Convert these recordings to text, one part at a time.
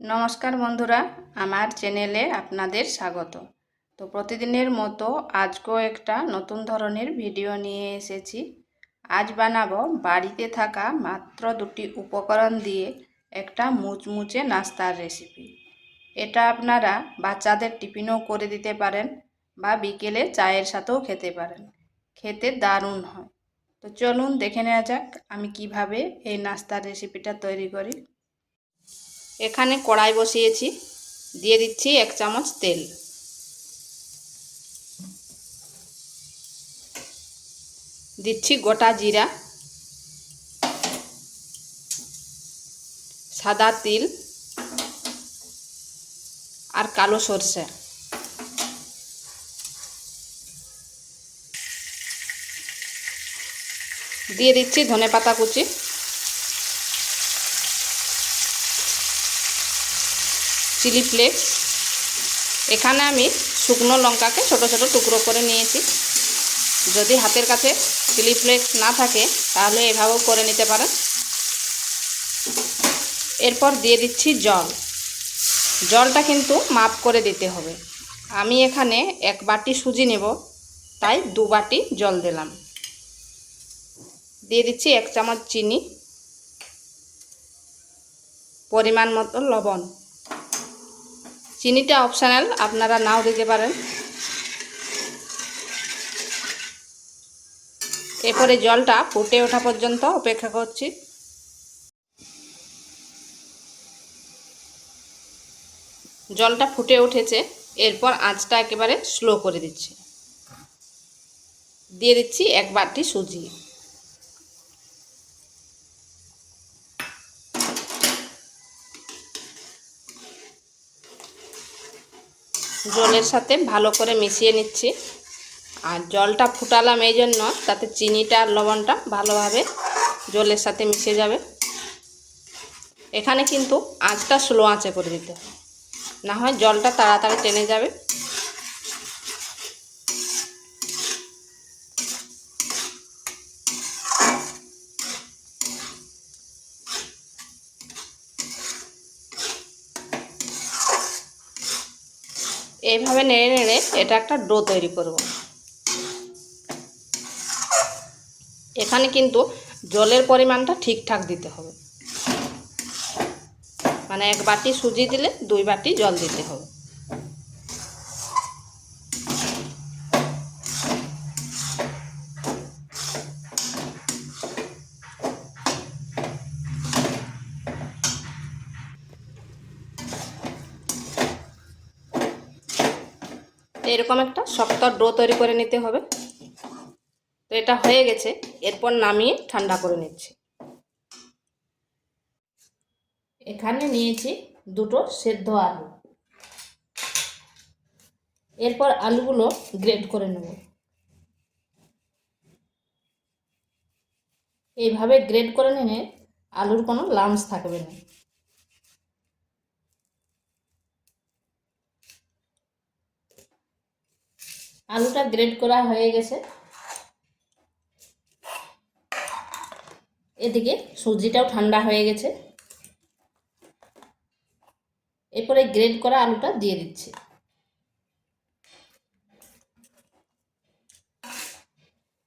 নমস্কার বন্ধুরা, আমার চ্যানেলে আপনাদের স্বাগত। তো প্রতিদিনের মতো আজকেও একটা নতুন ধরনের ভিডিও নিয়ে এসেছি। আজ বানাবো বাড়িতে থাকা মাত্র দুটি উপকরণ দিয়ে একটা মুচমুচে নাস্তার রেসিপি। এটা আপনারা বাচ্চাদের টিফিনও করে দিতে পারেন বা বিকেলে চায়ের সাথেও খেতে পারেন। খেতে দারুণ হয়। তো চলুন দেখে নেওয়া যাক আমি কীভাবে এই নাস্তার রেসিপিটা তৈরি করি। এখানে কড়াই বসিয়েছি। দিয়ে দিচ্ছি এক চামচ তেল। দিচ্ছি গোটা জিরা। সাদা তিল আর কালো সর্ষে। দিয়ে দিচ্ছি ধনে পাতা কুচি। Chilli flakes. এখানে আমি শুকনো লঙ্কাকে ছোট ছোট টুকরো করে নিয়েছি। যদি হাতের কাছে চিলি ফ্লেক্স না থাকে, তাহলে এভাবেও করে নিতে পারেন। এরপর দিয়ে দিচ্ছি জল। জলটা কিন্তু মাপ করে দিতে হবে। আমি এখানে এক বাটি সুজি নেব, তাই দু বাটি জল দিলাম। দিয়ে দিচ্ছি এক চামচ চিনি, পরিমাণ মতো লবণ। চিনিটা অপশানাল আপনারা নাও দিতে পারেন। এরপরে জলটা ফুটে ওঠা পর্যন্ত অপেক্ষা করছি। জলটা ফুটে উঠেছে, এরপর আঁচটা একেবারে স্লো করে দিচ্ছি। দিয়ে দিচ্ছি এক বাটি সুজি। জলের সাথে ভালো করে মিশিয়ে নিচ্ছি। আর জলটা ফুটালাম এই জন্য তাতে চিনিটা আর লবণটা ভালোভাবে জলের সাথে মিশে যাবে। এখানে কিন্তু আঁচটা স্লো আঁচে করে দিতে না হয় জলটা তাড়াতাড়ি টেনে যাবে। এইভাবে নেড়ে নেড়ে এটা একটা ডো তৈরি করব। এখানে কিন্তু জলের পরিমাণটা ঠিকঠাক দিতে হবে। মানে এক বাটি সুজি দিলে দুই বাটি জল দিতে হবে। এরকম একটা শক্ত ডো তৈরি করে নিতে হবে। তো এটা হয়ে গেছে, এরপর নামিয়ে ঠান্ডা করে নিচ্ছি। এখানে নিয়েছি দুটো সেদ্ধ আলু। এরপর আলুগুলো গ্রেড করে নেব। এইভাবে গ্রেড করে নিলে আলুর কোনো লামস থাকবে না। আলুটা গ্রেড করা হয়ে গেছে। এদিকে সুজিটাও ঠান্ডা হয়ে গেছে। এরপরে গ্রেড করা আলুটা দিয়ে দিচ্ছি।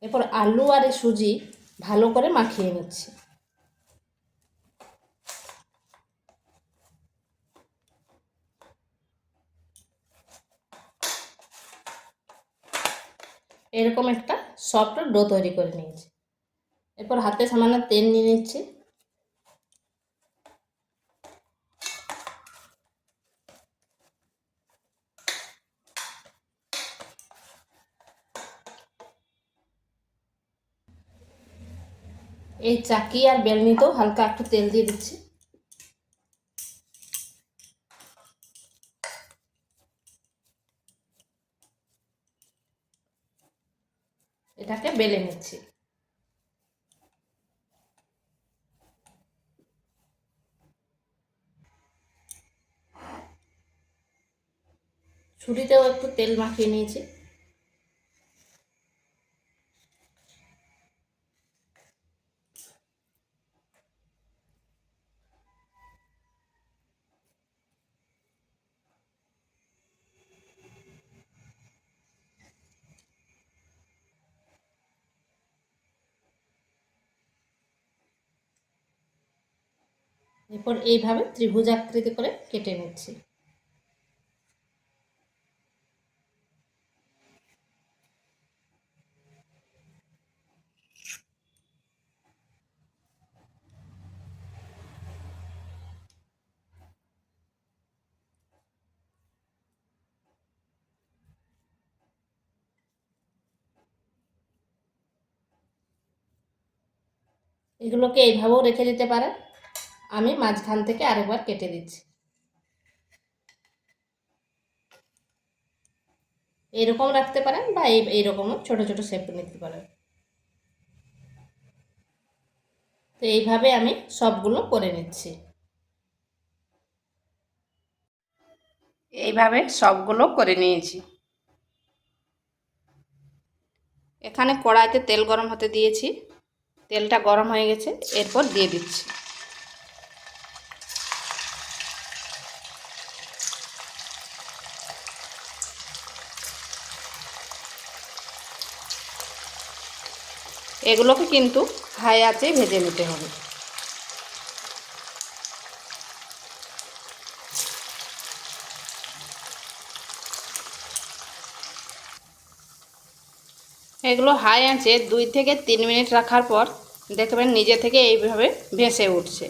এরপর আলু আর সুজি ভালো করে মাখিয়ে নিচ্ছি। এরকম একটা সফট ডো তৈরি করে নিয়েছি। এরপর হাতে সামান্য তেল নিয়ে নিচ্ছি। এই চাকি আর বেলনিতেও হালকা একটু তেল দিয়ে দিচ্ছি। বেলে নিচ্ছি। ছুরিতেও একটু তেল মাখিয়ে নিয়েছি। এরপর এইভাবে ত্রিভুজ আকৃতি করে কেটে নিচ্ছি। এগুলোকে এইভাবেও রেখে দিতে পারেন। আমি মাঝখান থেকে আরেকবার কেটে দিচ্ছি। এরকম রাখতে পারেন বা এই, এইরকমও ছোটো ছোটো শেপ নিতে পারেন। তো এইভাবে আমি সবগুলো করে নিচ্ছি। এইভাবে সবগুলো করে নিয়েছি। এখানে কড়াইতে তেল গরম হতে দিয়েছি। তেলটা গরম হয়ে গেছে, এরপর দিয়ে দিচ্ছি। এগুলোকে কিন্তু হাই আঁচে ভেজে নিতে হবে। এগুলো হাই আঁচে দুই থেকে তিন মিনিট রাখার পর দেখবেন নিজে থেকে এইভাবে ভেসে উঠছে।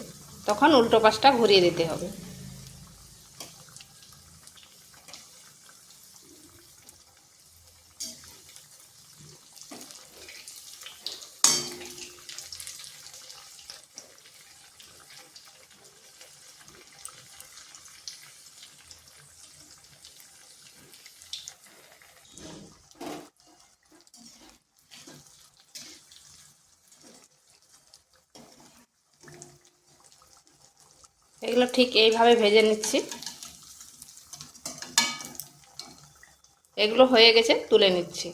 তখন উল্টো পাশটা ঘুরিয়ে দিতে হবে। এগুলো ঠিক এইভাবে ভেজে নিচ্ছি। এগুলো হয়ে গেছে তুলে নিচ্ছি।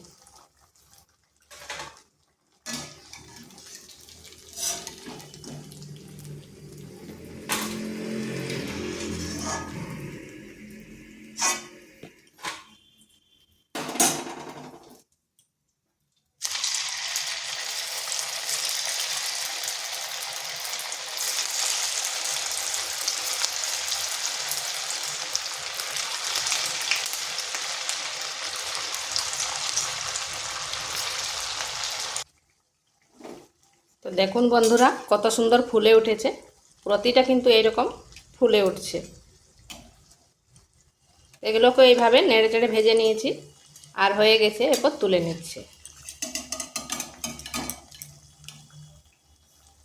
দেখুন বন্ধুরা, কত সুন্দর ফুলে উঠেছে। প্রতিটা কিন্তু এইরকম ফুলে উঠছে। এগুলোকে এইভাবে নেড়ে চেড়ে ভেজে নিয়েছি আর হয়ে গেছে, এরপর তুলে নিচ্ছে।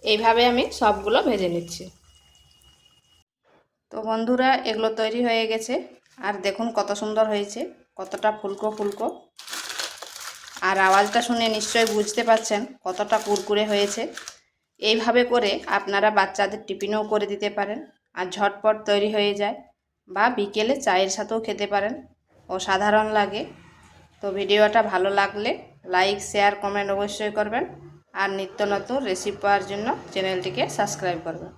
এইভাবে আমি সবগুলো ভেজে নিচ্ছি। তো বন্ধুরা, এগুলো তৈরি হয়ে গেছে। আর দেখুন কত সুন্দর হয়েছে, কতটা ফুলকো ফুলকো। আর আওয়াজটা শুনে নিশ্চয় বুঝতে পারছেন কতটা কুরকুরে হয়েছে। এইভাবে করে আপনারা বাচ্চাদের টিফিনও করে দিতে পারেন আর ঝটপট তৈরি হয়ে যায় বা বিকেলে চায়ের সাথেও খেতে পারেন। ও সাধারণ লাগে। তো ভিডিওটা ভালো লাগলে লাইক, শেয়ার, কমেন্ট অবশ্যই করবেন আর নিত্য নতুন রেসিপি পাওয়ার জন্য চ্যানেলটিকে সাবস্ক্রাইব করবেন।